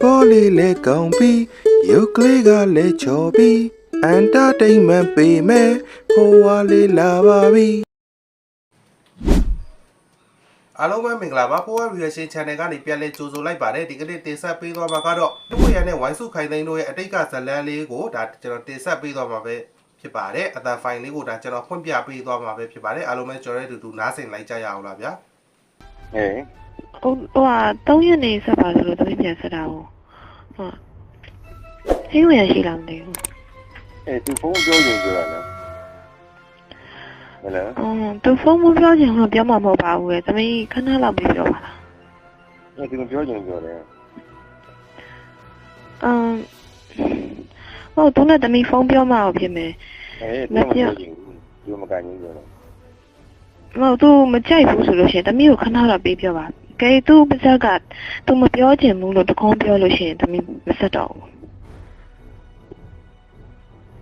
ပေါ်လေးလဲကောင်းပြီးရုပ်ကလေးကလည်းချော်ပြီးအန်တာတိန်မန်ပေးမယ်ဟိုဝါလေးလာပါပြီအားလုံးပဲမင်္ဂလာပါဖိုးဝါ reaction channel ကနေပြန်လည်ကြိုဆိုလိုက်ပါတယ်ဒီကနေ့တင်ဆက်ပေးသွားမှာကတော့တပွေရနဲ့ဝိုင်းစုခိုင်သိန်းတို့ရဲ့အတိတ်ကဇတ်လန်းလေးကိုဒါကျွန်တော်တင်ဆက်ပေးသွားမှာပဲဖြစ်ပါတယ်အတန်ဖိုင်လေးကိုဒါကျွန်တော်ဖွင့်ပြပေးသွားမှာပဲဖြစ်ပါတယ်အားလုံးပဲကျွန်တော်ရဲ့အတူတူနားဆင်လိုက်ကြရအောင်လားဗျာဟဲ့ ဟိုဟိုဟာ3ရက်နေဆက်ပါဆိုလို့သမီးပြန်ဆက်တာဟုတ်ဟုတ်ဟင်းဝင်ရရှိလားမသိဘူးအဲသူဖုန်းပြောရင်ပြောတာနော်ဟယ်လိုအင်းသူဖုန်းမပြောချင်လို့ပြောမှာမဟုတ်ပါဘူးလေသမီးခဏလောက်ပြီးပြောပါလားအဲသူပြောရင်ပြောတယ်အမ်ဟုတ်သူနဲ့သမီးဖုန်းပြောမှတော့ဖြစ်မယ်အဲသူမပြောရင်သူမကန်ရင်ပြောတယ်မဟုတ်သူမကြိုက်ဘူးဆိုလို့ရှိရင်သမီးကိုခဏလောက်ပြီးပြောပါ ကဲသူပါဇက်ကသူမပြောချင်ဘူးလို့တကုံးပြောလို့ရှိရင်သမီးမဆက်တော့ဘူး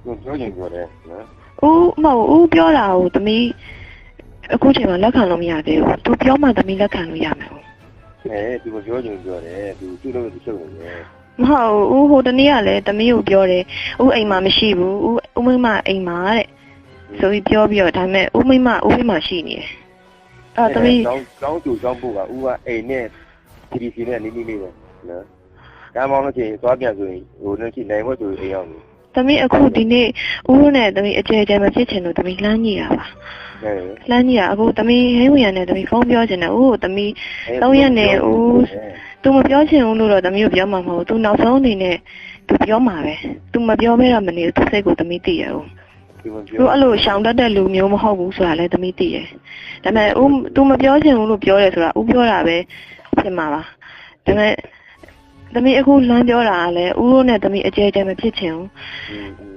သူပြောရင်ပြောတယ်နော်ဦးမဟုတ်ဦးပြောတာကိုသမီးအခုချိန်မှာလက်ခံလို့မရသေးဘူးသူပြောမှသမီးလက်ခံလို့ရမယ်ဟုတ်အဲသူမပြောရင်ပြောတယ်သူသူ့လို့သူချုပ်နေတယ်မဟုတ်ဦးဟိုတနေ့ကလည်းသမီးကိုပြောတယ်ဦးအိမ်မှာမရှိဘူးဦးဦးမိမအိမ်မှာတဲ့ဆိုပြီးပြောပြီးတော့ဒါပေမဲ့ဦးမိမဦးမိမရှိနေတယ် အဲ့သမီးကောင်းကောင်းသူကောင်းဖို့ကဦးကအိမ်နဲ့ TVC နဲ့နီးနီးလေးပဲနော်ကားမောင်းလို့ချင်းသွားပြန်ဆိုရင်ဟိုနဲ့ချင်းနိုင်ဖို့ဆိုအိမ်ရောက်နေသမီးအခုဒီနေ့ဦးတို့နဲ့သမီးအကျယ်ကျယ်မဖြစ်ချင်လို့သမီးလှမ်းကြည့်တာပါဟဲ့လှမ်းကြည့်တာအခုသမီးဟင်းဝင်ရနဲ့သမီးဖုန်းပြောချင်တယ်ဦးကိုသမီးသုံးရက်နေဦးသူမပြောချင်ဘူးလို့တော့သမီးကိုပြောမှာမဟုတ်ဘူးသူနောက်ဆုံးအနေနဲ့သူပြောမှာပဲသူမပြောမဲတော့မနေဘူးသူစိတ်ကိုသမီးသိရအောင် သူမသူပြောအဲ့လိုရှောင်တတ်တဲ့လူမျိုးမဟုတ်ဘူးဆိုတာလည်းသမီးသိတယ်။ဒါပေမဲ့ဦးသူမပြောချင်ဘူးလို့ပြောတယ်ဆိုတာဦးပြောတာပဲဖြစ်မှာပါ။ဒါပေမဲ့သမီးအခုလမ်းပြောတာကလည်းဦးတို့နဲ့သမီးအကျယ်ကျယ်မဖြစ်ချင်ဘူး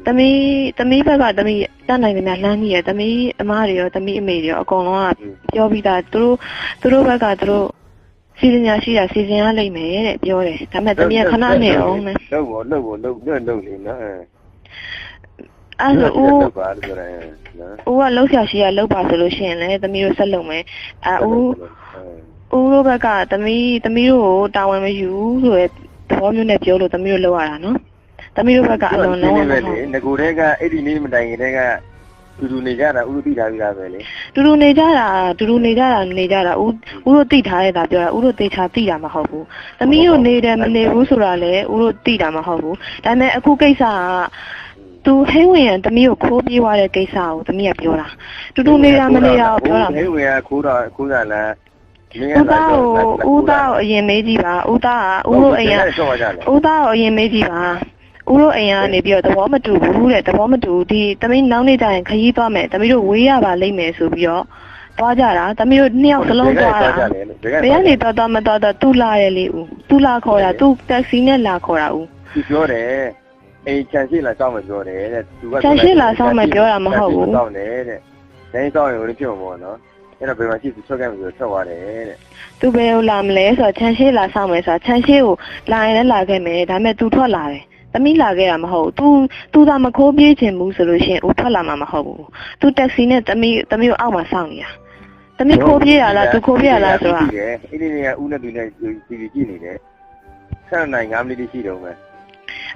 ။သမီးသမီးဘက်ကသမီးတတ်နိုင်တယ်များလမ်းကြီးရယ်သမီးအမတွေရောသမီးအမေတွေရောအကုန်လုံးကပြောပြီးသားသူတို့သူတို့ဘက်ကသူတို့စီစဉ်ရရှိတာစီစဉ်ရလိမ့်မယ်တဲ့ပြောတယ်။ဒါပေမဲ့သမီးကခဏနေအောင်နဲ့လောက်ဘောလောက်ဘောလောက်လောက်လောက်နေနော် အဲ့ဒါဆိုဦးလောက်ပါလို့ပြောတယ်နော်ဦးကလှုပ်ရှားရှိရလှုပ်ပါဆိုလို့ရှိရင်လည်းသမီးတို့ဆက်လုပ်မယ်။အဲဦးဦးတို့ဘက်ကသမီးသမီးတို့ကိုတာဝန်မယူဘူးဆိုရဲသဘောမျိုးနဲ့ပြောလို့သမီးတို့လောက်ရတာနော်။သမီးတို့ဘက်ကအလွန်လုံးဝမပဲဟုတ်လေငကိုတဲ့ကအဲ့ဒီနေ့မတိုင်ခင်တည်းကတူတူနေကြတာဥပတိထားပြီးသားပဲလေတူတူနေကြတာတူတူနေကြတာနေကြတာဦးဦးတို့သိထားရတာပြောတာဦးတို့သိချာသိတာမဟုတ်ဘူး။သမီးတို့နေတယ်မနေဘူးဆိုတာလည်းဦးတို့သိတာမဟုတ်ဘူး။ဒါပေမဲ့အခုကိစ္စက သူဟင်းဝင်ရန်သမီးကိုခိုးပြေးသွားတဲ့ကိစ္စကိုသမီးကပြောတာ။တူတူနေတာမနေတာကိုပြောတာမဟဲ့ဟုတ်ဘူးဝင်ကခိုးတာခိုးတာလားဦးသားကိုဦးသားကိုအရင်မေးကြည့်ပါဦးသားကဦးတို့အိမ်ကဆောက်ကြတယ်ဦးသားကိုအရင်မေးကြည့်ပါဦးတို့အိမ်ကနေပြီးတော့သဘောမတူဘူးတဲ့သဘောမတူဒီသမီးနောက်နေကြရင်ခရီးသွားမယ်သမီးတို့ဝေးရပါလိမ့်မယ်ဆိုပြီးတော့သွားကြတာသမီးတို့နှစ်ယောက်စလုံးသွားတာဘယ်ကနေတော့တော့မတော့တော့သူ့လာရဲ့လေဦးသူ့လာခေါ်တာသူ့တက်ဆီနဲ့လာခေါ်တာဦးသူပြောတယ် အိမ်ချန်ရှိလာစောင်းမယ်ပြောတယ်တဲ့သူက ချန်ရှိလာစောင့်မယ်ပြောတာမဟုတ်ဘူး စောင်းတယ်တဲ့တိုင်းစောင်းရင်ဝင်ဖြစ်မှာပေါ့နော်အဲ့တော့ဘယ်မှာရှိသူထွက်ခဲ့မှာဆိုထွက်သွားတယ်တဲ့ သူဘယ်ကိုလာမလဲဆိုတော့ချန်ရှိလာဆောင်မယ်ဆိုတော့ချန်ရှိကိုလာရင်လည်းလာခဲ့မယ်ဒါပေမဲ့ तू ထွက်လာတယ်သမီးလာခဲ့တာမဟုတ်ဘူး तू तू သာမခိုးပြေးခြင်းဘူးဆိုလို့ရှိရင်ဦးထွက်လာမှာမဟုတ်ဘူး तू တက်ဆီနဲ့သမီးသမီးကိုအောက်မှာစောင့်နေတာသမီးခိုးပြေးရလား तू ခိုးပြေးရလားဆိုတာ အဲ့ဒီနေကဦးနဲ့သူနဲ့တီဗီကြည့်နေတယ်ဆက်နိုင်9မိနစ်ရှိတော့မယ်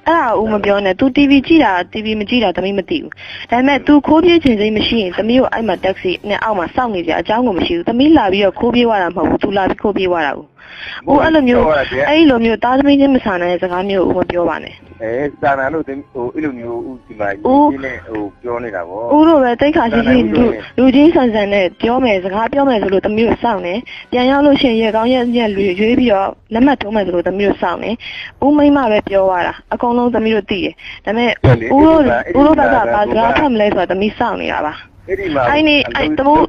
အဲ့ဒါဦးမပြောနဲ့ तू TV ကြည့်တာ TV မကြည့်တာသမီးမသိဘူးဒါပေမဲ့ तू ခိုးပြေးခြင်းစိတ်မရှိရင်သမီးကိုအဲ့မှာတက်ဆီနဲ့အောက်မှာစောင့်နေကြအကြောင်းကိုမရှိဘူးသမီးလာပြီးတော့ခိုးပြေးသွားတာမဟုတ်ဘူး तू လာပြီးခိုးပြေးသွားတာဦး ဦးအဲ့လိုမျိုးအဲ့လိုမျိုးသားသမီးချင်းမဆန်တဲ့စကားမျိုးဦးမပြောပါနဲ့အဲစာနာလို့ဟိုအဲ့လိုမျိုးဦးဒီမှာဒီနဲ့ဟိုပြောနေတာဗောဦးတို့ပဲတိတ်ခါရှိရှိလူလူချင်းဆန်ဆန်နဲ့ပြောမယ်စကားပြောမယ်ဆိုလို့သမီးတို့စောင့်နေပြန်ရောက်လို့ရှိရင်ရေကောင်းရက်ရက်လူရွေးပြီးတော့လက်မှတ်ထိုးမယ်ဆိုလို့သမီးတို့စောင့်နေဦးမိမပဲပြောသွားတာအကုန်လုံးသမီးတို့သိတယ်ဒါပေမဲ့ဦးတို့ဦးတို့ဘက်ကဘာစကားဖတ်မလဲဆိုတော့သမီးစောင့်နေတာပါ အဲ့ဒီမှာအဲ့ဒီအဲ့တမို့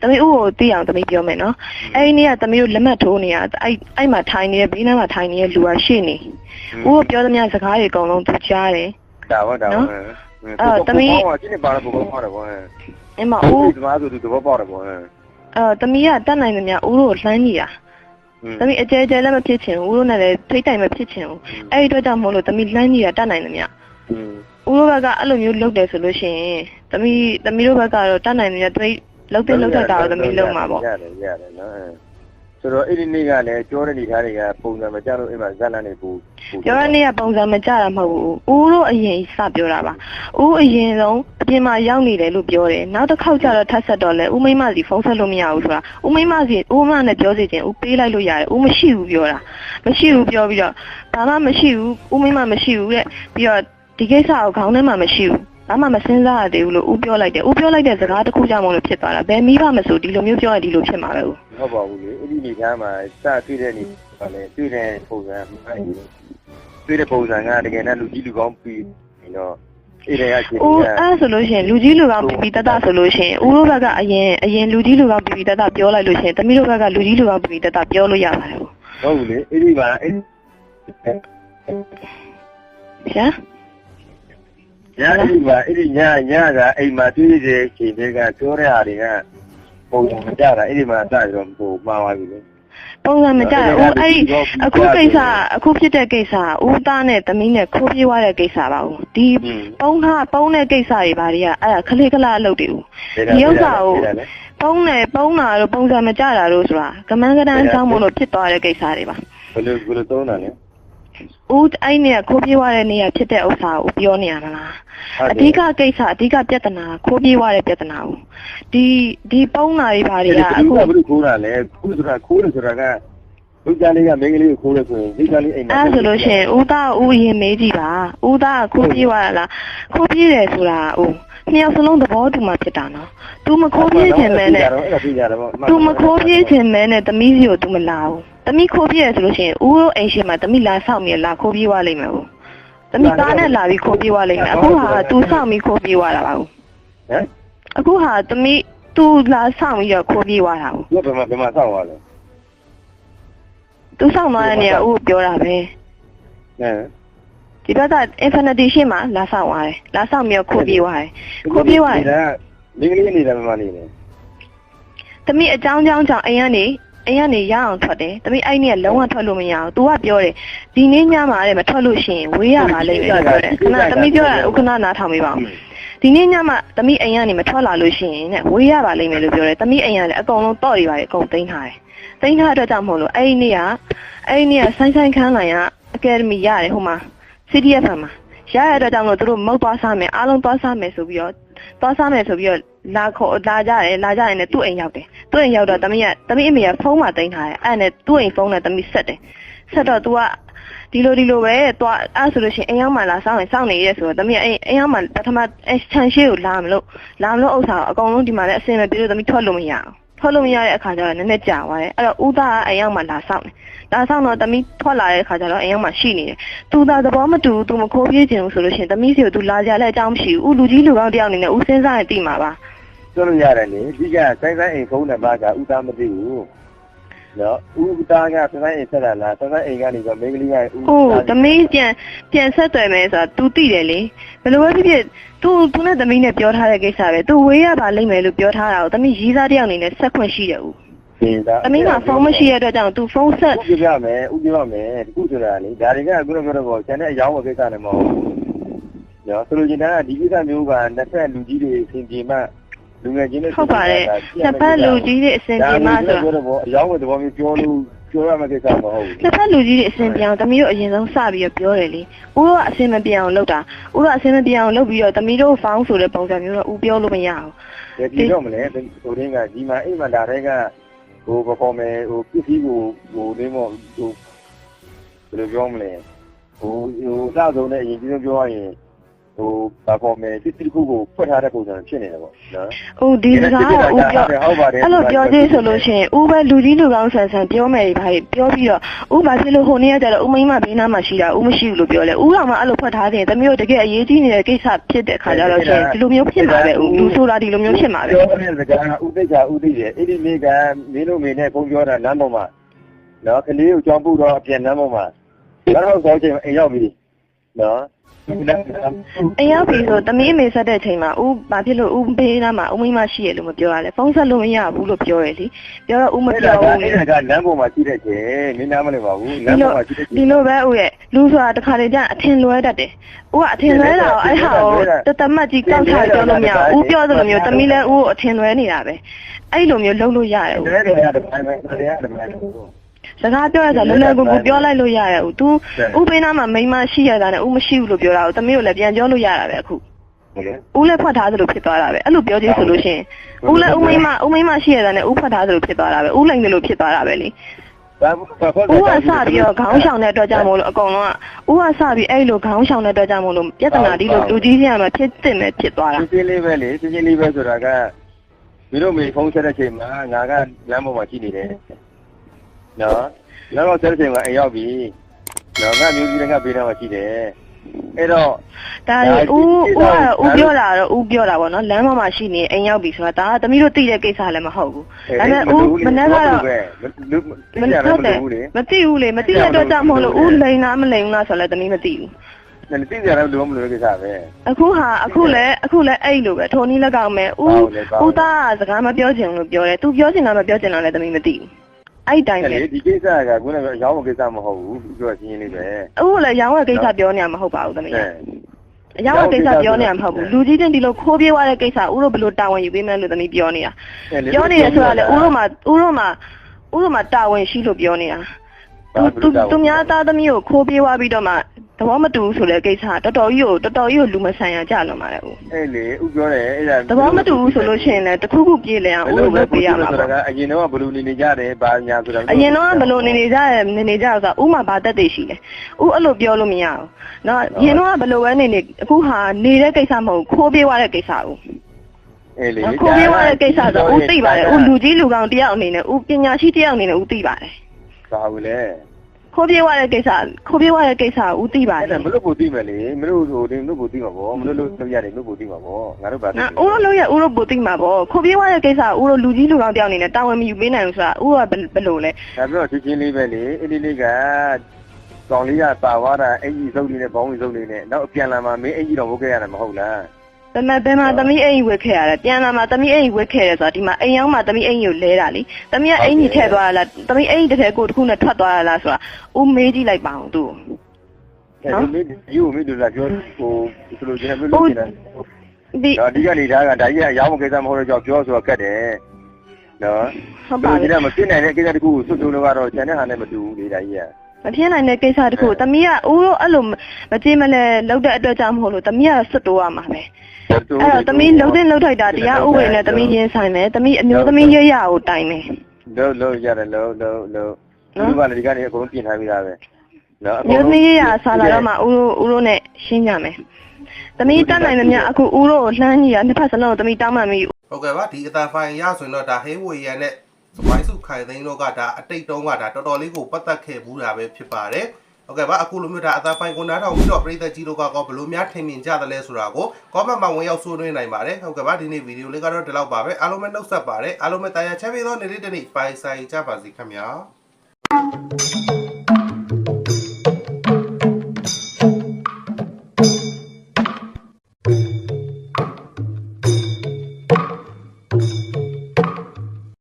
သမီးဦးကိုသိအောင်သမီးပြောမယ်နော်အဲ့ဒီနေ့ကသမီးတို့လက်မှတ်ထိုးနေတာအဲ့အဲ့မှာထိုင်နေတဲ့ဘေးနားမှာထိုင်နေတဲ့လူကရှေ့နေဦးကိုပြောသမျှစကားတွေအကုန်လုံးသူကြားတယ်ဒါဗောဒါဗောဒီနေ့ပါတော့ဘောပါတော့ဗောအဲ့မှာဦးဦးဒီမှာဆိုသူဘောပါတော့ဗောအဲသမီးကတတ်နိုင်သမျှဦးတို့ကိုလှမ်းနေတာသမီးအကျဲကျဲလည်းမဖြစ်ချင်ဘူးဦးတို့နဲ့လည်းထိတ်တိုင်မဖြစ်ချင်ဘူးအဲ့ဒီအတွက်ကြောင့်မို့လို့သမီးလှမ်းနေတာတတ်နိုင်သမျှ ဦးတို့ဘက်ကအဲ့လိုမျိုးလုပ်တယ်ဆိုလို့ရှိရင်သမီးသမီးတို့ဘက်ကတော့တတ်နိုင်သမျှတွေလှုပ်တဲ့လှုပ်တတ်တာကိုသမီးလုပ်မှာပေါ့ရတယ်ရတယ်နော်ဆိုတော့အဲ့ဒီနေ့ကလည်းကြောတဲ့နေသားတွေကပုံစံမကြလို့အဲ့မှာဇက်လန်နေပူပြောရတဲ့ကပုံစံမကြတာမဟုတ်ဘူးဦးတို့အရင်စပြောတာပါဦးအရင်ဆုံးအပြင်မှာရောက်နေတယ်လို့ပြောတယ်နောက်တစ်ခေါက်ကျတော့ထပ်ဆက်တော့လဲဦးမိမစီဖုန်းဆက်လို့မရဘူးဆိုတာဦးမိမစီဦးမနဲ့ပြောစီခြင်းဦးပေးလိုက်လို့ရတယ်ဦးမရှိဘူးပြောတာမရှိဘူးပြောပြီးတော့ဘာမှမရှိဘူးဦးမိမမရှိဘူးတဲ့ပြီးတော့ ဒီကိစ္စကိုခေါင်းထဲမှာမရှိဘူးဘာမှမစင်းစားရသေးဘူးလို့ဦးပြောလိုက်တယ်ဦးပြောလိုက်တဲ့စကားတစ်ခုကြောင့်မလို့ဖြစ်သွားတာဘယ်မိဘမဆိုဒီလိုမျိုးပြောရင်ဒီလိုဖြစ်မှာပဲဦးဟုတ်ပါဘူးလေအဲ့ဒီနေသားမှာစတွေ့တဲ့နေကလည်းတွေ့တဲ့ပုံစံမှန်တယ်တွေ့တဲ့ပုံစံကတကယ်နဲ့လူကြီးလူကောင်းပြီးတော့အဲ့ဒါကချင်းဦးကအဲ့ဆိုလို့ရှိရင်လူကြီးလူကောင်းပြပြတတ်တဆိုလို့ရှိရင်ဦးတို့ဘက်ကအရင်အရင်လူကြီးလူကောင်းပြပြတတ်တပြောလိုက်လို့ရှိရင်တမီးတို့ဘက်ကလူကြီးလူကောင်းပြပြတတ်တပြောလို့ရပါတယ်ဦးဟုတ်ဘူးလေအဲ့ဒီမှာအဲ့ဗျာ ညာဒီမှာအဲ့ဒီညာညာကအိမ်မှာတွေ့တဲ့ချိန်တွေကပြောတဲ့ဟာတွေကပုံစံမကြတာအဲ့ဒီမှာစပြီးတော့ဟိုမှားသွားပြီလေပုံစံမကြဘူးဦးအဲ့ဒီအခုကိစ္စအခုဖြစ်တဲ့ကိစ္စဦးသားနဲ့တမီးနဲ့ခိုးပြေးသွားတဲ့ကိစ္စပါဦးဒီပုံထားပုံတဲ့ကိစ္စတွေဘာတွေကအဲ့ဒါခလေးခလာအလုပ်တွေဦးပုံနဲ့ပုံတာတို့ပုံစံမကြတာတို့ဆိုတာကမန်းကတန်းဆောင်မလို့ဖြစ်သွားတဲ့ကိစ္စတွေပါဘယ်လိုဘယ်လိုသုံးတာလဲ ဦးအဲ့နေကခိုးပြေးသွားတဲ့နေရာဖြစ်တဲ့ဥစ္စာကိုပြောနေရမလား အဓိကကိစ္စအဓိကပြဿနာခိုးပြေးသွားတဲ့ပြဿနာကိုဒီဒီပုံနာတွေဘာတွေက အခု အခု ကဘယ်လိုခိုးတာလဲခိုးဆိုတာခိုးတယ်ဆိုတာကလူကြလေးကမိန်းကလေးကိုခိုးတယ်ဆိုရင်ဒီကလေးအိမ်မှာ အဲ့ဒါဆိုလို့ရှိရင်ဦးသားဦးရင်မေးကြည့်ပါဦးသားကခိုးပြေးသွားတာလားခိုးပြေးတယ်ဆိုတာဦးနှစ်ယောက်စလုံးသဘောတူမှဖြစ်တာနော် तू မခိုးပြေးခြင်းမဲနဲ့ အဲ့ဒါပြကြတယ်ပေါ့ तू မခိုးပြေးခြင်းမဲနဲ့တမီးစီကို तू မလာဘူး တမီးခိုးပြေးတယ်ဆိုလို့ရှိရင်ဦးတို့အိမ်ရှိမှာတမီးလာဆောက်မြေလာခိုးပြေးသွားလိမ့်မယ်ဦးတမီးသားနဲ့လာပြီးခိုးပြေးသွားလိမ့်မယ်အခုဟာ तू ဆောက်ပြီးခိုးပြေးသွားတာပါဦးဟမ်အခုဟာတမီး तू လာဆောက်ပြီးတော့ခိုးပြေးသွားတာဦးဒီဘယ်မှာဘယ်မှာစောင့်ရလဲသူဆောင်သွားတဲ့နေရာဦးပြောတာပဲဟမ်ဒီဘက်က infinity ရှင်းမှာလာဆောင်သွားတယ်လာဆောင်ပြီးတော့ခိုးပြေးသွားတယ်ခိုးပြေးသွားတယ်ဒါမိန်းကလေးနေတာမှမနေနဲ့တမိအကြောင်းကြောင်းကြောင့်အိမ်ကနေ အိမ်ကနေရအောင်ထွက်တယ်တမိအဲ့နေ့ကလုံးဝထွက်လို့မရအောင် तू ကပြောတယ်ဒီနေ့ညမှာတဲ့မထွက်လို့ရှိရင်ဝေးရပါလိမ့်မယ်လို့ပြောတယ်ခဏတမိပြောတာဥက္ကနာနားထောင်ပေးပါဦးဒီနေ့ညမှာတမိအိမ်ကနေမထွက်လာလို့ရှိရင်တဲ့ဝေးရပါလိမ့်မယ်လို့ပြောတယ်တမိအိမ်ကလည်းအကုန်လုံးတော့တွေပါတယ်အကုန်သိမ်းထားတယ်သိမ်းထားတဲ့အတွက်ကြောင့်မဟုတ်လို့အဲ့ဒီနေ့ကအဲ့ဒီနေ့ကဆိုင်းဆိုင်းခန်းလိုင်ကအကယ်ဒမီရတယ်ဟိုမှာ CDF မှာရရတဲ့အတွက်ကြောင့်မလို့သူတို့မုတ်သွားစားမယ်အားလုံးသွားစားမယ်ဆိုပြီးတော့သွားစားမယ်ဆိုပြီးတော့ လာခေါ်လာကြတယ်လာကြတယ်နဲ့သူ့အိမ်ရောက်တယ်သူ့အိမ်ရောက်တော့တမီးကတမီးအမေကဖုန်းမှာတင်ထားတယ်အဲ့နဲ့သူ့အိမ်ဖုန်းနဲ့တမီးဆက်တယ်ဆက်တော့ तू ကဒီလိုဒီလိုပဲသွားအဲ့ဆိုလို့ရှိရင်အိမ်ရောက်မှလာစောင့်နေစောင့်နေရဲဆိုတော့တမီးကအိမ်အိမ်ရောက်မှပထမအချန်ရှိကိုလာမလို့လာမလို့ဥစ္စာအကုန်လုံးဒီမှာလည်းအစင်ပဲပြီးတော့တမီးထွက်လို့မရအောင်ထွက်လို့မရတဲ့အခါကျတော့နည်းနည်းကြာသွားတယ်အဲ့တော့ဦးသားကအိမ်ရောက်မှလာစောင့်တယ်လာဆောင်တော့တမီးထွက်လာတဲ့ခါကျတော့အိမ်ရောက်မှရှိနေတယ်။သူသာသဘောမတူဘူး၊သူမခိုးပြေးခြင်းဘူးဆိုလို့ရှိရင်တမီးစီကိုသူလာကြလဲအကြောင်းမရှိဘူး။ဦးလူကြီးလူကောင်းတယောက်အနေနဲ့ဦးစင်းစားရင်တိမှာပါ။ ပြောလို့ရတယ်လေဒီကဆိုင်ဆိုင်အိမ်ဖုန်းနံပါတ်ကဥသားမသိဘူးနော်ဥသားကဆိုင်ဆိုင်အိမ်ဆက်တာလားဆိုင်ဆိုင်အိမ်ကနေဆိုမိန်းကလေးကဥ ။ဟုတ်သမီးပြန်ပြန်ဆက်သွယ်မယ်ဆိုတာ तू သိတယ်လေ။ဘယ်လိုပဲဖြစ်ဖြစ် तू तू နဲ့သမီးနဲ့ပြောထားတဲ့ကိစ္စပဲ။ तू ဝေးရပါလိမ့်မယ်လို့ပြောထားတာကိုသမီးရီးစားတယောက်အနေနဲ့ဆက်ခွင့်ရှိတယ်ဦး သင်သား ။သမီးကဖုန်းမရှိတဲ့အတွက်ကြောင့် तू ဖုန်းဆက် ဥပြပြမယ်ဥပြပြမယ်ဒီခုဆိုတာလေဒါတွေကအခုတော့ပြောတော့ကျန်တဲ့အကြောင်းဝကိစ္စနဲ့မဟုတ်ဘူးနော်ဆိုလိုချင်တာကဒီကိစ္စမျိုးကနှစ်ဖက်လူကြီးတွေအစဉ်ပြေမှ လူငယ်ချင်းတွေဟုတ်ပါတယ်။နှစ်ဖက်လူကြီးတွေအစဉ်ပြေမှဆိုတာပြောတော့အကြောင်းဝသဘောမျိုးပြောလို့ပြောရမယ့်ကိစ္စမဟုတ်ဘူးနှစ်ဖက်လူကြီးတွေအစဉ်ပြေအောင်သမီးတို့အရင်ဆုံးစပြီးတော့ပြောတယ်လေ။ဦးတို့ကအစဉ်မပြေအောင်လုပ်တာ။ဦးတို့အစဉ်မပြေအောင်လုပ်ပြီးတော့သမီးတို့ဖောင်းဆိုတဲ့ပုံစံမျိုးတော့ဦးပြောလို့မရဘူး။ဒီကြည့်တော့မလဲဟိုတင်းကဒီမှာအိမ်မှာဒါတွေကဟိုပပေါ်မယ်ဟိုပစ္စည်းကိုဟိုတင်းမောဟိုဘယ်လိုပြောမလဲဟိုဟိုစဆုံးနဲ့အရင်ကြီးပြောရရင် ဟိုပပေါ်မယ်ပစ္စည်းတစ်ခုကိုဖွက်ထားတဲ့ပုံစံဖြစ်နေတယ်ပေါ့နော်။ဦးဒီစကားကဦးပြောဟုတ်ပါတယ်အဲ့လိုပြောသေးဆိုလို့ရှိရင်ဦးပဲလူကြီးလူကောင်းဆန်ဆန်ပြောမယ်ဘာပြောပြီးတော့ဦးဘာဖြစ်လို့ဟိုနေ့ကကျတော့ဦးမိမဘေးနားမှာရှိတာဦးမရှိဘူးလို့ပြောလဲဦးတော်မှအဲ့လိုဖွက်ထားတဲ့တမျိုးတကယ်အရေးကြီးနေတဲ့ကိစ္စဖြစ်တဲ့ခါကျတော့ရှင်ဒီလိုမျိုးဖြစ်မှာပဲဦးလူဆိုတာဒီလိုမျိုးဖြစ်မှာပဲပြောတဲ့စကားကဥသိက္ခာဥသိတယ်အဲ့ဒီနေ့ကမင်းတို့မေနဲ့ပုံပြောတာလမ်းပေါ်မှာနော်ကလေးကိုကြောင်းပုတော့အပြန်လမ်းပေါ်မှာဘာလို့ကောင်းချင်အိမ်ရောက်ပြီနော် အိမ်ရောက်ပြီဆိုသမီးအမေဆက်တဲ့ချိန်မှာဦးဘာဖြစ်လို့ဦးဘေးနားမှာဦးမိမရှိရလို့မပြောရလဲဖုန်းဆက်လို့မရဘူးလို့ပြောရလေပြောတော့ဦးမအဲ့ပြောဒါကဘူးလေအဲ့ဒါကလမ်းပေါ်မှာရှိတဲ့ကျဲမင်းနားမလဲပါဘူးလဒီမ်းလိုပေါ်မှာရှိတဲ့ကျဲဒီလိုပဲဦးရဲ့လူဆိုတာတစ်ခါတည်းကျအထင်လွဲတတ်တယ်ဦးကအထင်လွဲတာကိုအဲ့ဟာကိုတသမတ်ကြီးကောက်ချပြောလို့မရဘူးဦးပြောသလိုမျိုးသမီးလည်းဦးကိုအထင်လွဲနေတာပဲအဲ့လိုမျိုးလုပ်လို့ရတယ်ဦးတယ်တယ်ရတယ်ဘယ်မှာတယ်ရတယ်ဘယ်မှာ စကားပြောရတာလွယ်လွယ်ကူကူပြောလိုက်လို့ရတယ်ဦး तू ဦးပေးနာမှာမိန်းမရှိရတာနဲ့ဦးမရှိဘူးလို့ပြောတာကိုသမီးကိုလည်းပြန်ပြောလို့ရတာပဲအခုဟုတ်လေဦးလည်းဖွက်ထားသလိုဖြစ်သွားတာပဲအဲ့လိုပြောချင်းဆိုလို့ရှိရင်ဦးလည်းဦးမိန်းမဦးမိန်းမရှိရတာနဲ့ဦးဖွက်ထားသလိုဖြစ်သွားတာပဲဦးလိန်သလိုဖြစ်သွားတာပဲလေဘာဘာဖောက်ဦးကစပြီးတော့ခေါင်းဆောင်တဲ့အတွက်ကြောင့်မို့လို့အကုန်လုံးကဦးကစပြီးအဲ့လိုခေါင်းဆောင်တဲ့အတွက်ကြောင့်မို့လို့ပြဿနာဒီလိုလူကြီးချင်းကမှဖြစ်တင်မဲ့ဖြစ်သွားတာပြင်းလေးပဲလေပြင်းလေးပဲဆိုတာကမင်းတို့မေဖုန်းဆက်တဲ့ချိန်မှာငါကလမ်းပေါ်မှာရှိနေတယ် နော်လမ်းပေါ်ဆက်တဲ့ချိန်မှာအိမ်ရောက်ပြီနော်ငါမျိုးကြီးလည်းငါဘေးနားမှာရှိတယ်အဲ့တော့ဒါဦးဦးကဦးပြောတာတော့ဦးပြောတာပေါ့နော်လမ်းပေါ်မှာရှိနေအိမ်ရောက်ပြီဆိုတာဒါကသမီးတို့သိတဲ့ကိစ္စလည်းမဟုတ်ဘူးဒါပေမဲ့ဦးမနေ့ကတော့မမသိဟုတ်တယ်ဘူးလေမသိဘူးလေမသိတဲ့အတွက်ကြောင့်မဟုတ်လို့ဦးလိန်လားမလိန်ဘူးလားဆိုတော့လည်းသမီးမသိဘူးနည်းသိကြတယ်လို့မလို့ကိစ္စပဲအခုဟာအခုလည်းအခုလည်းအဲ့လိုပဲထိုနည်းလက်ကောင်မဲ့ဦးဦးသားကစကားမပြောချင်ဘူးလို့ပြောတယ်။ तू ပြောချင်တာမပြောချင်တာလည်းသမီးမသိဘူး။ အဲ့တိုင်းပဲလေဒီကိစ္စကခုနကရောင်းမကိစ္စမဟုတ်ဘူးပြောရှင်းရှင်းလေးပဲ။အခုလည်းရောင်းဝယ်ကိစ္စပြောနေရမှာမဟုတ်ပါဘူးသမီးအဲ။အရောင်းဝယ်ကိစ္စပြောနေရမှာမဟုတ်ဘူး။လူကြီးချင်းဒီလိုခိုးပြေးသွားတဲ့ကိစ္စဦးတို့ဘယ်လိုတာဝန်ယူပေးမလဲလို့သမီးပြောနေတာ။ပြောနေရဆိုတာလေဦးတို့မှာဦးတို့မှာဦးတို့မှာတာဝန်ရှိလို့ပြောနေတာ။ तू तू သူများသားသမီးကိုခိုးပြေးသွားပြီးတော့မှသ ဘောမတူဘူးဆိုတဲ့ကိစ္စတော်တော်ကြီးကိုတော်တော်ကြီးကိုလူမဆန်ရကြလွန်ပါတယ်ဦးအဲ့လေဥပြောတယ်အဲ့ဒါသဘောမတူဘူးဆိုလို့ရှိရင်လည်းတခုခုပြေလည်အောင်ဦးလိုပဲပြေးရမှာပေါ့အရင်တော့ဘလူနေနေကြတယ်ဘာညာဆိုတာအရင်တော့ဘလူနေနေကြတယ်နေနေကြဆိုတာဦးမှာဘာတက်တည်ရှိလဲဦးအဲ့လိုပြောလို့မရဘူးနော်အရင်တော့ဘလူပဲနေနေအခုဟာနေတဲ့ကိစ္စမဟုတ်ခိုးပြေးသွားတဲ့ကိစ္စဦးအဲ့လေခိုးပြေးသွားတဲ့ကိစ္စဆိုဦးသိပါတယ်ဦးလူကြီးလူကောင်တယောက်အနေနဲ့ဦးပညာရှိတယောက်အနေနဲ့ဦးသိပါတယ်ဒါဘူးလေ ခိုးပြေးသွားတဲ့ကိစ္စခိုးပြေးသွားတဲ့ကိစ္စဥသိပါတအဲ့ယ် ဒါမလို့ကိုသိမယ်လေမလို့ဟိုဒီမလို့ကိုသိမှာပေါ့မလို့လို့သိရတယ်မလို့ကိုသိမှာပေါ့ငါတို့ဘာသိနော်ဥတို့လို့ရဥတို့ပိုသိမှာပေါ့ခိုးပြေးသွားတဲ့ကိစ္စဥတို့လူကြီးလူကောင်တယောက်အနေနဲ့တာဝန်မယူပေးနိုင်ဘူးဆိုတာဥကဘယ်လိုလဲဒါပြောချင်းချင်းလေးပဲလေအဲ့ဒီလေးကကောင်လေးကပါသွားတာအဲ့ဒီစုပ်လေးနဲ့ဘောင်းကြီးစုပ်လေးနဲ့နောက်အပြန်လာမှမင်းအဲ့ဒီတော့ဝုတ်ခဲ့ရတာမဟုတ်လား ဘယ်မှာဘယ်မှာသမီးအိမ်ကြီးဝက်ခဲ့ရတယ်ပြန်လာမှာသမီးအိမ်ကြီးဝက်ခဲ့တယ်ဆိုတာဒီမှာအိမ်ရောက်မှာသမီးအိမ်ကြီးကိုလဲတာလေသမီးကအိမ်ကြီးထည့်သွားတာလားသမီးအိမ်ကြီးတစ်ထည်ကိုတစ်ခုနဲ့ထွက်သွားတာလားဆိုတာဦးမေးကြည့်လိုက်ပါအောင်သူ့အဲ့ဒီမင်းယူမင်းတို့လာပြောဟိုဆိုလို့ချင်းမလို့ချင်းဒီတော့အဓိကနေဒါကဒါကြီးကအရောင်းမကိစ္စမဟုတ်တော့ကြောက်ပြောဆိုတာကတ်တယ်နော်ဟုတ်ဒါပါကြီးလေကမဖြစ်နိုင်တဲ့ကိစ္စတခုကိုစွတ်စွတ်လို့ကတော့ကျန်တဲ့ဟာနဲ့မတူဘူးလေဒါကြီးက မဖြစ်နိုင်တဲ့ကိစ္စတခုသမီးကဦးတို့အဲ့လိုမကြည့်မလဲလောက်တဲ့အတွက်ကြောင့်မဟုတ်လို့သမီးကစွတ်တိုးရမှာပဲအဲ့တော့သမီးလှုပ်တဲ့လှုပ်ထိုက်တာတရားဥပဒေနဲ့သမီးရင်းဆိုင်မယ်သမီးအမျိုးသမီးရရကိုတိုင်မယ်လုံးလုံးရတယ်လုံးလုံးလုံးဒီကနေ့ဒီကနေအကုန်ပြင်ထားပြီးသားပဲနော်အမျိုးသမီးရရဆာလာတော့မှဦးတို့ဦးတို့နဲ့ရှင်းကြမယ်သမီးတတ်နိုင်မမြအခုဦးတို့ကိုလှမ်းကြီးရနှစ်ဖက်စလုံးကိုသမီးတောင်းမှမိဟုတ်ကဲ့ပါဒီအသာဖိုင်ရဆိုရင်တော့ဒါဟေးဝေရန်နဲ့ စပိုင်းစုခိုင်သိန်းတို့ကဒါအတိတ်တုန်းကဒါတော်တော်လေးကိုပတ်သက်ခဲ့ဘူးတာပဲဖြစ်ပါတယ်ဟုတ်ကဲ့ပါအခုလိုမျိုးဒါအသာဖိုင်ကိုနားထောင်ပြီးတော့ပြည်သက်ကြီးတို့ကကောဘယ်လိုများထင်မြင်ကြသလဲဆိုတာကို comment မှာဝင်ရောက်ဆွေးနွေးနိုင်ပါတယ်ဟုတ်ကဲ့ပါဒီနေ့ဗီဒီယိုလေးကတော့ဒီလောက်ပါပဲအားလုံးပဲနှုတ်ဆက်ပါတယ်အားလုံးပဲတာယာချမ်းမြေသောနေ့လေးတစ်နေ့ပိုင်ဆိုင်ကြပါစေခင်ဗျာ